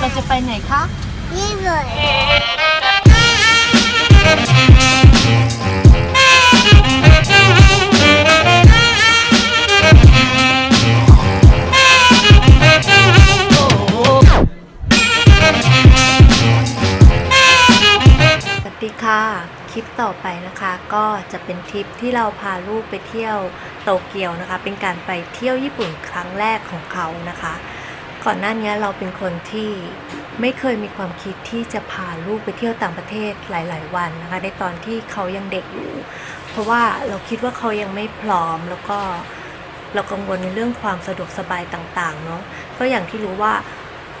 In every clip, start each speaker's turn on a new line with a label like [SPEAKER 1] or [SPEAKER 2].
[SPEAKER 1] เราจะไปไหนคะ
[SPEAKER 2] ญี่ปุ่น
[SPEAKER 3] สวัสดีค่ะ คลิปต่อไปนะคะก็จะเป็นทริปที่เราพาลูกไปเที่ยวโตเกียวนะคะ เป็นการไปเที่ยวญี่ปุ่นครั้งแรกของเขานะคะ ก่อนหน้านี้เราเป็นคนที่ไม่เคยมีความคิดที่จะพาลูกไปเที่ยวต่างประเทศหลาย ๆ วันนะคะ ในตอนที่เขายังเด็กอยู่ เพราะว่าเราคิดว่าเขายังไม่พร้อมแล้วก็เรากังวลในเรื่องความสะดวกสบายต่าง ๆ เนาะก็อย่างที่รู้ว่า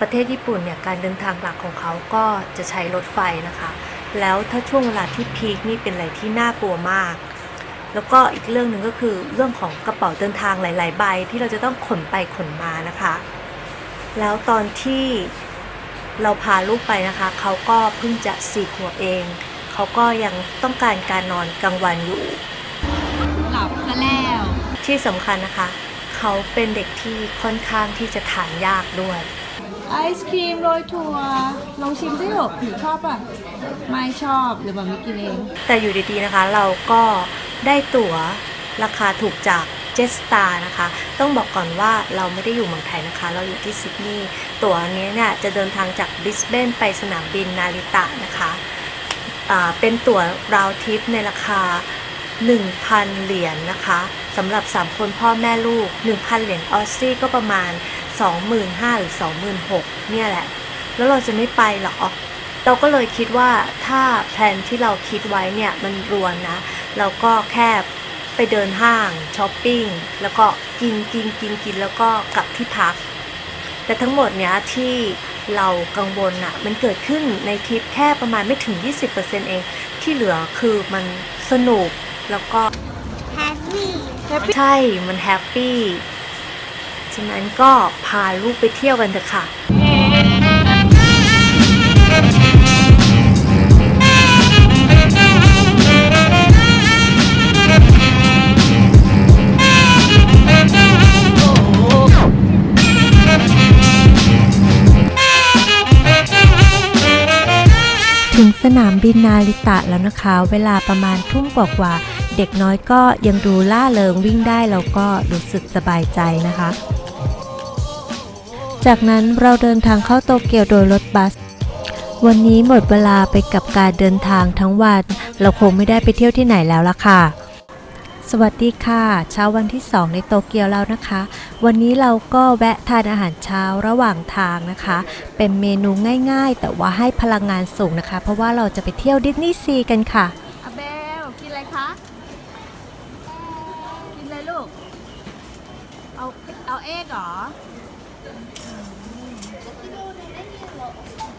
[SPEAKER 3] ประเทศญี่ปุ่นเนี่ยการเดินทางหลักของเขาก็จะใช้รถไฟนะคะ แล้วถ้าช่วงเวลาที่พีคนี่เป็นอะไรที่น่ากลัวมาก แล้วก็อีกเรื่องหนึ่งก็คือเรื่องของกระเป๋าเดินทางหลาย ๆ ใบที่เราจะต้องขนไปขนมานะคะ แล้วตอนที่เราพาลูกไปนะคะ เขาก็เพิ่งจะสี่ขวบเอง เขาก็ยังต้องการการนอนกลางวันอยู่
[SPEAKER 1] หลับซะแล้ว
[SPEAKER 3] ที่สำคัญนะคะ เขาเป็นเด็กที่ค่อนข้างที่จะทานยากด้วย
[SPEAKER 1] ไอศครีมโรยถั่วลองชิมด้วยหรอหนูชอบป่ะ ไม่ชอบเดี๋ยวมามิกินเอง
[SPEAKER 3] แต่อยู่ดีๆนะคะ เราก็ได้ตั๋วราคาถูกจาก เจสตานะคะ ต้องบอกก่อนว่าเราไม่ได้อยู่เมืองไทยนะคะ เราอยู่ที่ซิดนีย์ ตั๋วนี้เนี่ยจะเดินทางจากบริสเบนไปสนามบินนาริตะนะคะอ่าเป็นตั๋วราวทิปในราคา 1,000 เหรียญนะคะสำหรับ 3 คนพ่อแม่ลูก 1,000 เหรียญออสซี่ก็ประมาณ 25,000หรือ26,000เนี่ยแหละ แล้วเราจะไม่ไปหรอเราก็เลยคิดว่าถ้าแผนที่เราคิดไว้เนี่ยมันรวนนะ เราก็แค่ ไปเดินห้างช้อปปิ้งแล้วก็กินกินกินกินแล้วก็กลับที่พัก แต่ทั้งหมดเนี้ยที่เรากังวลอะมันเกิดขึ้นในทริปแค่ประมาณไม่ถึง 20%เอง ที่เหลือคือมันสนุกแล้วก็
[SPEAKER 2] แฮปปี้
[SPEAKER 3] ใช่มันแฮปปี้ฉะนั้นก็พาลูกไปเที่ยวกันเถอะค่ะ สนามบินนาริตะแล้วนะคะ เวลาประมาณทุ่มกว่าๆเด็กน้อยก็ยังดูล่าเริงวิ่งได้แล้วก็รู้สึกสบายใจนะคะ จากนั้นเราเดินทางเข้าโตเกียวโดยรถบัส วันนี้หมดเวลาไปกับการเดินทางทั้งวัน เราคงไม่ได้ไปเที่ยวที่ไหนแล้วล่ะค่ะ สวัสดีค่ะ เช้าวันที่ 2 ในโตเกียวแล้วนะคะ วันนี้เราก็แวะทานอาหารเช้าระหว่างทางนะคะ เป็นเมนูง่ายๆ แต่ว่าให้พลังงานสูงนะคะ เพราะว่าเราจะไปเที่ยวดิสนีย์ซีกันค่ะ
[SPEAKER 1] อาเบลกินอะไรคะ กินอะไรลูก เอาเอาเอกเหรอ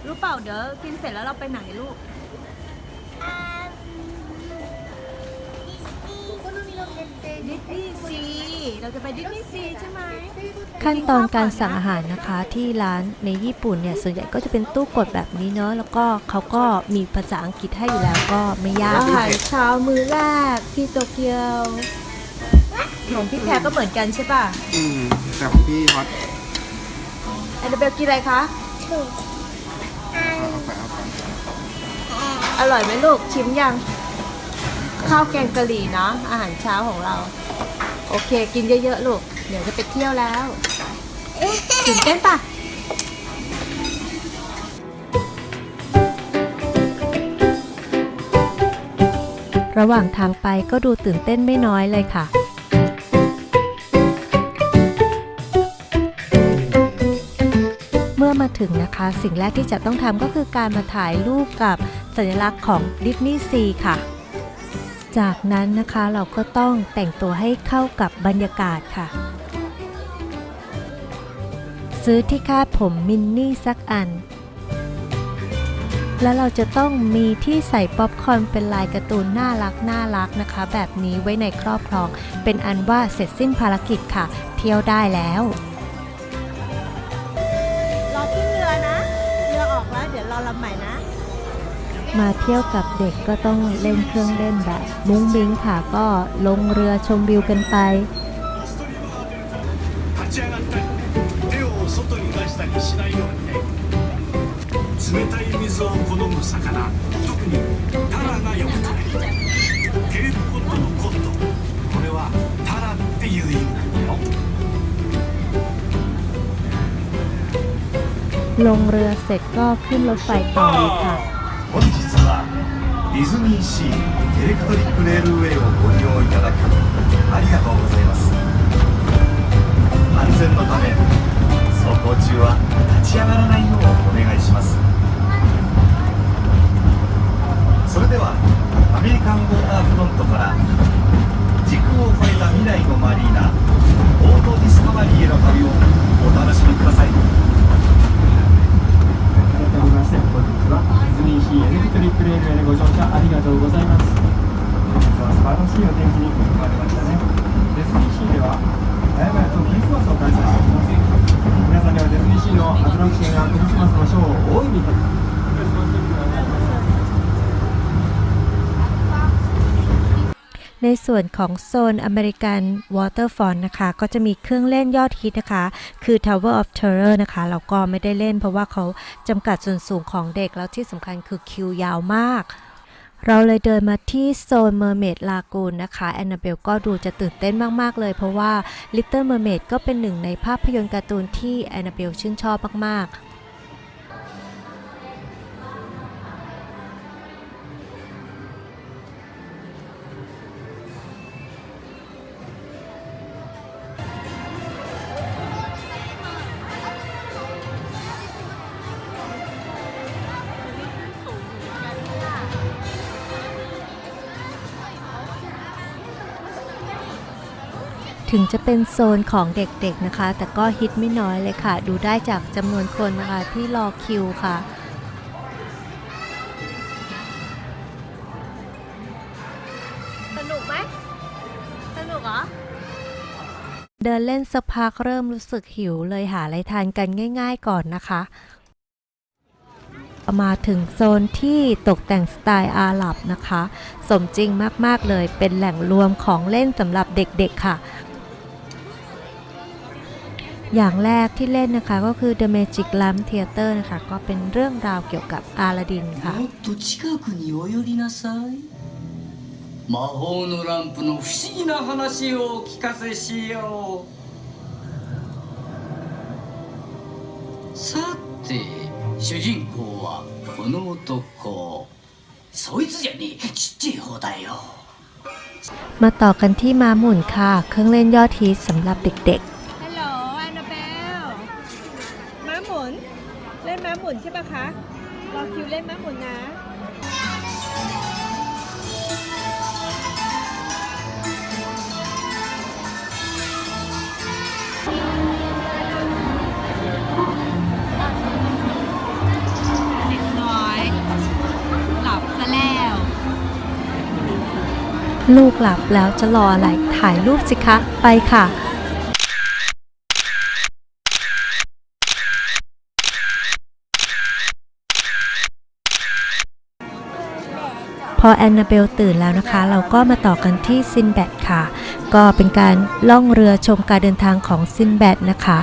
[SPEAKER 1] รู้เปล่าเดี๋ยวกินเสร็จแล้วเราไปไหนลูก ดิสนีย์ซีเราจะไปดิสนีย์ซีใช่ไหม
[SPEAKER 3] ขั้นตอนการสั่งอาหารนะคะที่ร้านในญี่ปุ่นเนี่ยส่วนใหญ่ก็จะเป็นตู้กดแบบนี้เนาะแล้วก็เขาก็มีภาษาอังกฤษให้อยู่แล้วก็ไม่ยาก
[SPEAKER 1] อา
[SPEAKER 3] ค่ะ
[SPEAKER 1] หารเช้ามื้อแรกที่โตเกียวของพี่แพรก็เหมือนกันใช่ป่ะ
[SPEAKER 4] อืมแต่ของพี่ฮอต
[SPEAKER 1] แอนเดเบลกินอะไรคะ
[SPEAKER 2] ถูกอัน
[SPEAKER 4] เอาไปเอาไป
[SPEAKER 1] อร่อยไหมลูกชิมยัง ข้าวแกงกะหรี่เนาะอาหารเช้าของเรา โอเค กินเยอะๆลูก เดี๋ยวจะไปเที่ยวแล้วตื่นเต้นปะ
[SPEAKER 3] ระหว่างทางไปก็ดูตื่นเต้นไม่น้อยเลยค่ะ เมื่อมาถึงนะคะ สิ่งแรกที่จะต้องทำก็คือการมาถ่ายรูปกับสัญลักษณ์ของดิสนีย์ซีค่ะ จากนั้นนะคะเราก็ต้องแต่งตัวให้เข้ากับบรรยากาศค่ะ ซื้อที่คาดผมมินนี่สักอัน แล้วเราจะต้องมีที่ใส่ป๊อปคอร์นเป็นลายการ์ตูนน่ารักน่ารักนะคะ แบบนี้ไว้ในครอบครอง เป็นอันว่าเสร็จสิ้นภารกิจค่ะ เที่ยวได้แล้ว
[SPEAKER 1] รอขึ้นเรือนะ เรือออกแล้ว เดี๋ยวราลำใหม่นะ
[SPEAKER 3] มาเที่ยวกับเด็กก็ต้องเล่นเครื่องเล่นแบบ มุ้งมิ้งค่ะ ก็ลงเรือชมวิวกันไป
[SPEAKER 5] 立ち上がったり手を外に出したりしないようにね 冷たい水を好む魚特にタラがよく取れるケープコットのコットこれはタラっていう意味なんだよ
[SPEAKER 3] ลงเรือเสร็จก็ขึ้นรถไฟต่อเลยค่ะ
[SPEAKER 5] 本日は ディズニーシーエレクトリックレールウェイをご利用いただきありがとうございます。安全のため走行中は立ち上がらないようお願いします。それではアメリカンウォーターフロントから時空を超えた未来のマリーナオートディスカバリーへの旅をお楽しみください。
[SPEAKER 6] 改めまして本日はディズニーシーエレクトリックレールウェイでご乗車ありがとうございます本日は素晴らしいお天気に恵まれましたねディズニーシーでは早々とクリスマスを開催しております。皆さんにはディズニーシーのアトラクションやクリスマスのショーを大いに
[SPEAKER 3] ในส่วนของโซนอเมริกันวอเตอร์ฟอนนะคะ ก็จะมีเครื่องเล่นยอดฮิตนะคะ คือ Tower of Terror นะคะเราก็ไม่ได้เล่นเพราะว่าเขาจำกัดส่วนสูงของเด็กแล้วที่สำคัญคือคิวยาวมากเราเลยเดินมาที่โซน Mermaid Lagoon นะคะแอนนาเบลก็ดูจะตื่นเต้นมาก ๆ เลย เพราะว่า Little Mermaid ก็เป็นหนึ่งในภาพยนตร์การ์ตูนที่แอนนาเบลชื่นชอบมาก ๆ ถึงจะเป็นโซนของเด็กๆนะคะ แต่ก็ฮิตไม่น้อยเลยค่ะ ดูได้จากจำนวนคนนะคะที่รอคิวค่ะ
[SPEAKER 7] สนุกไหมสนุกเหรอ
[SPEAKER 3] เดินเล่นสักพักเริ่มรู้สึกหิวเลยหาอะไรทานกันง่าย ๆ ก่อนนะคะ มาถึงโซนที่ตกแต่งสไตล์อาหรับนะคะ สมจริงมากๆเลยเป็นแหล่งรวมของเล่นสำหรับเด็กๆค่ะ อย่างแรกที่เล่นนะคะก็คือ The Magic Lamp Theater นะคะ ก็เป็นเรื่องราวเกี่ยวกับอาลาดินค่ะ
[SPEAKER 8] もっと近くにお寄りなさい魔法のランプの不思議な話をお聞かせしようさて主人公はこの男そいつじゃねえちっちゃい方だよ
[SPEAKER 3] มาต่อกันที่ม้าหมุนค่ะ เครื่องเล่นยอดฮิตสำหรับเด็ก
[SPEAKER 1] คิวเล่นม้าหมุนนะ
[SPEAKER 3] น้อยหลับซะแล้วลูกหลับแล้วจะรออะไร ถ่ายรูปสิคะ ไปค่ะ พอแอนนาเบลตื่นแล้วนะคะ เราก็มาต่อกันที่ซินแบดค่ะ ก็เป็นการล่องเรือชมการเดินทางของซินแบดนะคะ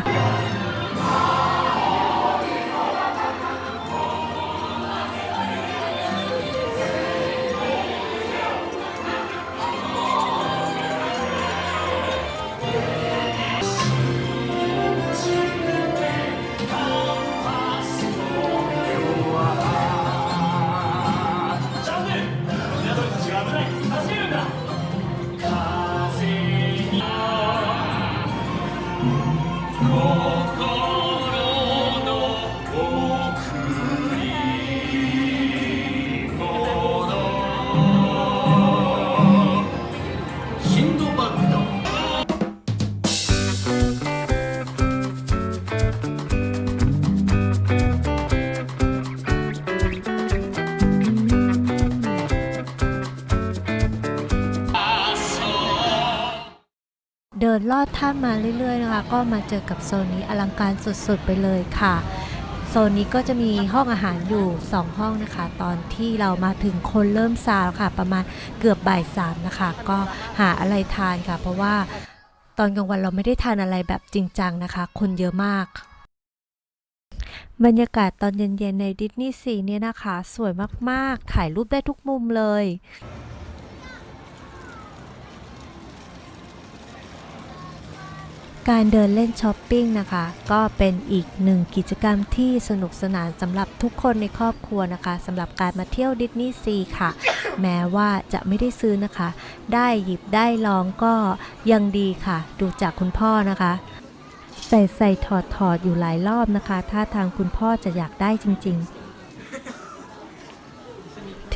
[SPEAKER 3] เดินลอดถ้ำมาเรื่อยๆนะคะ ก็มาเจอกับโซนนี้อลังการสุดๆไปเลยค่ะ ซนนี้ก็จะมีห้องอาหารอยู่ 2 ห้องนะคะ ตอนที่เรามาถึงคนเริ่มซาแล้วค่ะ ประมาณเกือบบ่ายสามนะคะ ก็หาอะไรทานค่ะ เพราะว่าตอนกลางวันเราไม่ได้ทานอะไรแบบจริงจังนะคะ คนเยอะมาก บรรยากาศตอนเย็นๆในดิสนีย์ซีเนี่ยนะคะ สวยมากๆ ถ่ายรูปได้ทุกมุมเลย การเดินเล่นช้อปปิ้งนะคะ ก็เป็นอีกหนึ่งกิจกรรมที่สนุกสนานสำหรับทุกคนในครอบครัวนะคะสำหรับการมาเที่ยวดิสนีย์ซีค่ะ แม้ว่าจะไม่ได้ซื้อนะคะ ได้หยิบได้ลองก็ยังดีค่ะ ดูจากคุณพ่อนะคะ ใส่ใส่ถอดถอดอยู่หลายรอบนะคะ ถ้าทางคุณพ่อจะอยากได้จริงๆ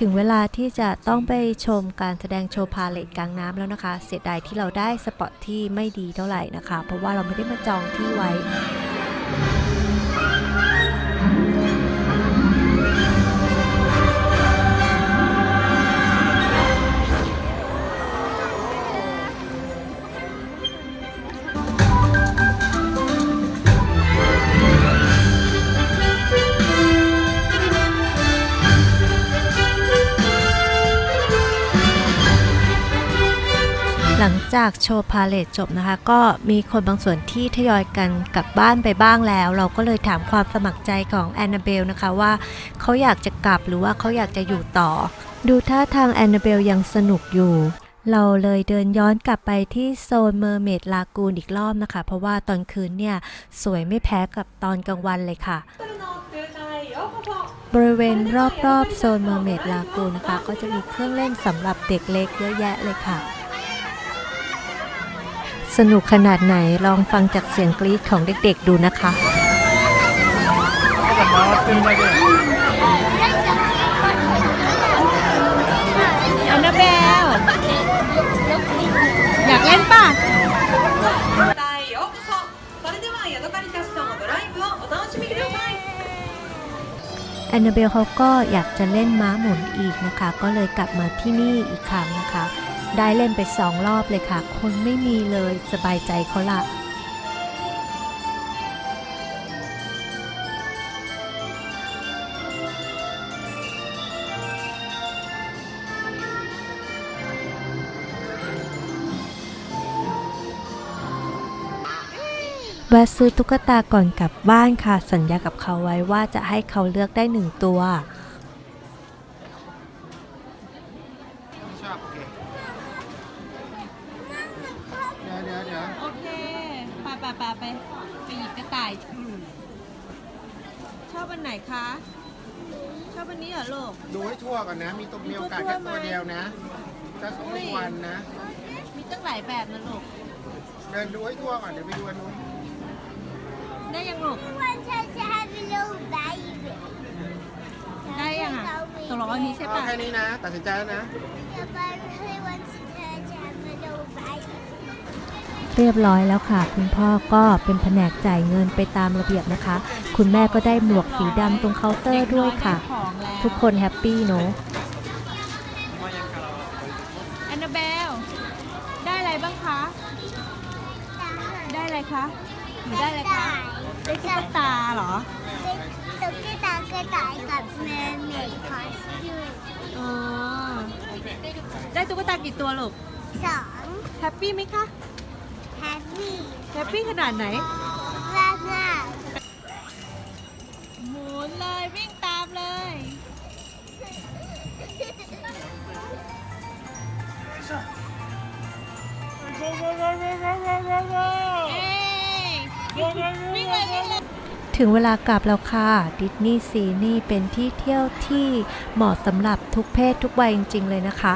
[SPEAKER 3] ถึงเวลาที่จะต้องไปชมการแสดงโชว์พาเลตกลางน้ำแล้วนะคะ เสียดายที่เราได้สปอตที่ไม่ดีเท่าไหร่นะคะ เพราะว่าเราไม่ได้มาจองที่ไว้ จากโชว์พาเลทจบนะคะ ก็มีคนบางส่วนที่ทยอยกันกลับบ้านไปบ้างแล้ว เราก็เลยถามความสมัครใจของแอนนาเบลนะคะว่าเขาอยากจะกลับหรือว่าเขาอยากจะอยู่ต่อ ดูท่าทางแอนนาเบลยังสนุกอยู่เราเลยเดินย้อนกลับไปที่โซนเมอร์เมดลากูนอีกรอบนะคะ เพราะว่าตอนคืนเนี่ย สวยไม่แพ้กับตอนกลางวันเลยค่ะ บริเวณรอบๆโซนเมอร์เมดลากูนนะคะ ก็จะมีเครื่องเล่นสำหรับเด็กเล็กเยอะแยะเลยค่ะ สนุกขนาดไหนลองฟังจากเสียงกรี๊ดของเด็กๆดูนะคะ
[SPEAKER 9] อันนาเบลอยากเล่นป่ะ
[SPEAKER 3] แอนนาเบลเขาก็อยากจะเล่นม้าหมุนอีกนะคะ ก็เลยกลับมาที่นี่อีกครั้งนะคะ ได้เล่นไปสองรอบเลยค่ะ คนไม่มีเลยสบายใจเขาละแวะซื้อตุ๊กตาก่อนกลับบ้านค่ะ สัญญากับเขาไว้ว่าจะให้เขาเลือกได้หนึ่งตัว
[SPEAKER 4] ชอบโอเค เดี๋ยวเดี๋ยวเดี๋ยว
[SPEAKER 9] โอเคไปไปไปไปไปหยิบกระต่าย ชอบอั นไหนคะ ชอบอันนี้เหรอลูก
[SPEAKER 4] ดูให้ทั่วก่อนนะ มีตัวมีโอกาสแค่ตัวเดียวนะจะสองวันนะ
[SPEAKER 9] มีตั้งหลายแบบนะลูก
[SPEAKER 4] เดินดูให้ทั่วก่อนเดี๋ยวไปดูอันนู้น
[SPEAKER 9] ได้ยังลูก
[SPEAKER 2] want her to have a little baby
[SPEAKER 9] ได้ยังอะตกลงวันนี้ใช่
[SPEAKER 4] เอา
[SPEAKER 9] ปะ
[SPEAKER 4] แค่นี้นะ ตัดสินใจแล้วนะ
[SPEAKER 2] Yeah, but
[SPEAKER 3] เรียบร้อยแล้วค่ะ คุณพ่อก็เป็นแผนกจ่ายเงินไปตามระเบียบนะคะ คุณแม่ก็ได้หมวกสีดำตรงเคาน์เตอร์ด้วยค่ะ
[SPEAKER 9] เด็กน้อยได้ของแล้ว
[SPEAKER 3] ทุกคนแฮปปี้เนอะ
[SPEAKER 9] แอนนาเบลได้อะไรบ้างคะ ได้อะไรคะหนูได้อะไรคะ ได้ตุ๊กตาเหรอ
[SPEAKER 2] ตุ๊กตากระต่ายกับแมนเมดคอสตูม
[SPEAKER 9] อ๋อ ได้ตุ๊กตากี่ตัวลูก
[SPEAKER 2] สอง
[SPEAKER 9] แฮปปี้ไหมคะ
[SPEAKER 2] แฮปปี้
[SPEAKER 9] แฮปปี้ขนาดไหน
[SPEAKER 2] มากมาก
[SPEAKER 9] หมุนเลยวิ่งตามเลยเอ้ยวิ่งเลยวิ่งเลย
[SPEAKER 3] ถึงเวลากลับแล้วค่ะ ดิสนีย์ซีนี่เป็นที่เที่ยวที่เหมาะสำหรับทุกเพศทุกวัยจริง ๆ เลยนะคะ